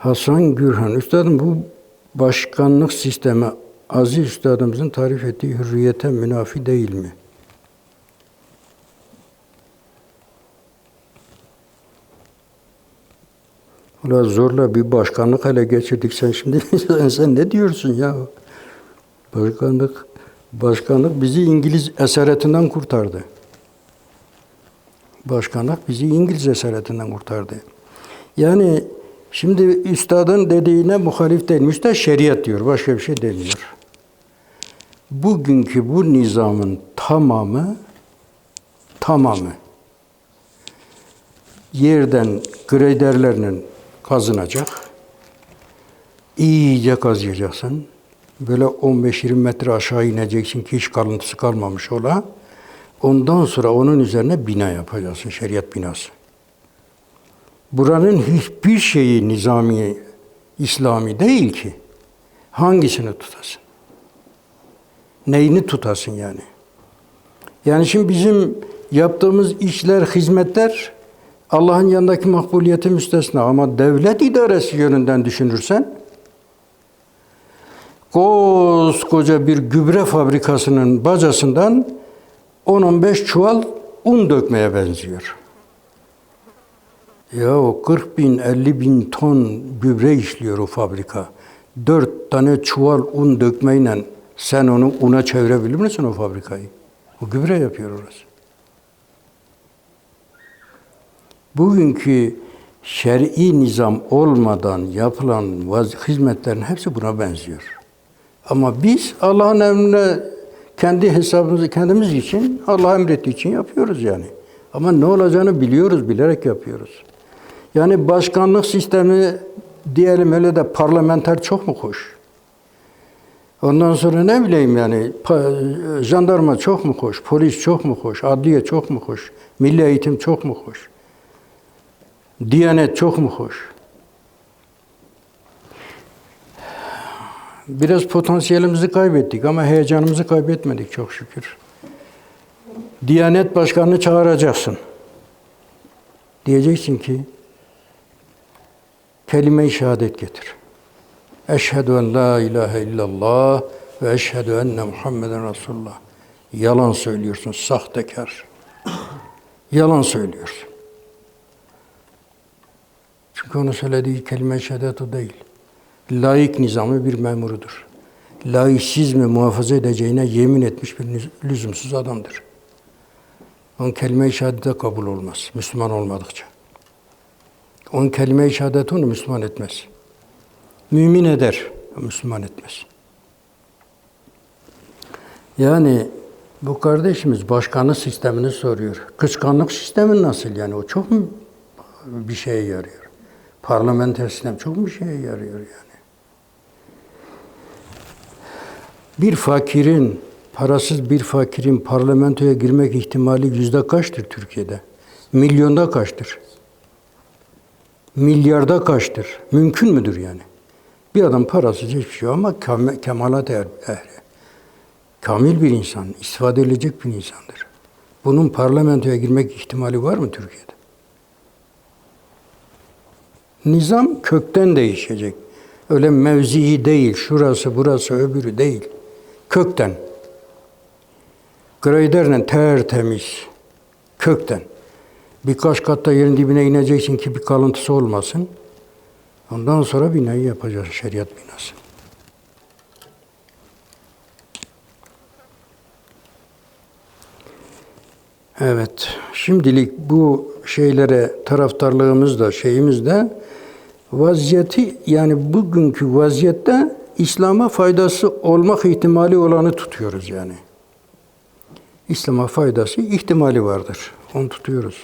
Hasan Gürhan. Üstadım bu başkanlık sistemi Aziz Üstadımızın tarif ettiği hürriyete münafi değil mi? Ulan zorla bir başkanlık ele geçirdik sen şimdi sen ne diyorsun ya? Başkanlık başkanlık bizi İngiliz esaretinden kurtardı. Başkanlık bizi İngiliz esaretinden kurtardı. Yani şimdi üstadın dediğine muhalif değil. Üstad şeriat diyor. Başka bir şey demiyor. Bugünkü bu nizamın tamamı tamamı yerden graderlerinin kazınacak. İyice kazıyacaksın. Böyle 15-20 metre aşağı ineceksin ki hiç kalıntısı kalmamış ola. Ondan sonra onun üzerine bina yapacaksın, şeriat binası. Buranın hiçbir şeyi nizami, İslami değil ki. Hangisini tutasın? Neyini tutasın yani? Yani şimdi bizim yaptığımız işler, hizmetler Allah'ın yanındaki makbuliyeti müstesna ama devlet idaresi yönünden düşünürsen koskoca bir gübre fabrikasının bacasından 10-15 çuval un dökmeye benziyor. Ya o 40 bin, 50 bin ton gübre işliyor o fabrika. Dört tane çuval un dökmeyle sen onu una çevirebilir misin o fabrikayı? O gübre yapıyor orası. Bugünkü şer'i nizam olmadan yapılan hizmetlerin hepsi buna benziyor. Ama biz Allah'ın emrine kendi hesabımızı kendimiz için, Allah emrettiği için yapıyoruz yani. Ama ne olacağını biliyoruz, bilerek yapıyoruz. Yani başkanlık sistemi diyelim öyle de parlamenter çok mu hoş? Ondan sonra ne bileyim yani jandarma çok mu hoş, polis çok mu hoş, adliye çok mu hoş, milli eğitim çok mu hoş, diyanet çok mu hoş? Biraz potansiyelimizi kaybettik ama heyecanımızı kaybetmedik çok şükür. Diyanet başkanını çağıracaksın. Diyeceksin ki kelime-i şehadet getir. Eşhedü en la ilahe illallah ve eşhedü enne Muhammeden Resulullah. Yalan söylüyorsun, sahtekar. Yalan söylüyorsun. Çünkü onun söylediği kelime-i şehadet o değil. Laik nizamı bir memurudur. Laiksizmi muhafaza edeceğine yemin etmiş bir lüzumsuz adamdır. Onun kelime-i şehadete kabul olmaz, Müslüman olmadıkça. Onun kelime-i şehadet onu Müslüman etmez. Mümin eder, Müslüman etmez. Yani bu kardeşimiz başkanlık sistemini soruyor. Kıskanlık sistemi nasıl yani? O çok mu bir şeye yarıyor? Parlamenter sistem çok mu bir şeye yarıyor yani? Bir fakirin, parasız bir fakirin parlamentoya girmek ihtimali yüzde kaçtır Türkiye'de? Milyonda kaçtır? Milyarda kaçtır? Mümkün müdür yani? Bir adam parasız hiçbir şey ama kemalat ehli. Kamil bir insan, istifade edilecek bir insandır. Bunun parlamentoya girmek ihtimali var mı Türkiye'de? Nizam kökten değişecek. Öyle mevzii değil, şurası, burası, öbürü değil. Kökten. Graderle tertemiz. Kökten. Birkaç katta yerin dibine ineceksin ki bir kalıntısı olmasın. Ondan sonra binayı yapacağız, şeriat binası. Evet, şimdilik bu şeylere taraftarlığımız da şeyimiz de vaziyeti yani bugünkü vaziyette İslam'a faydası olmak ihtimali olanı tutuyoruz yani. İslam'a faydası ihtimali vardır. Onu tutuyoruz.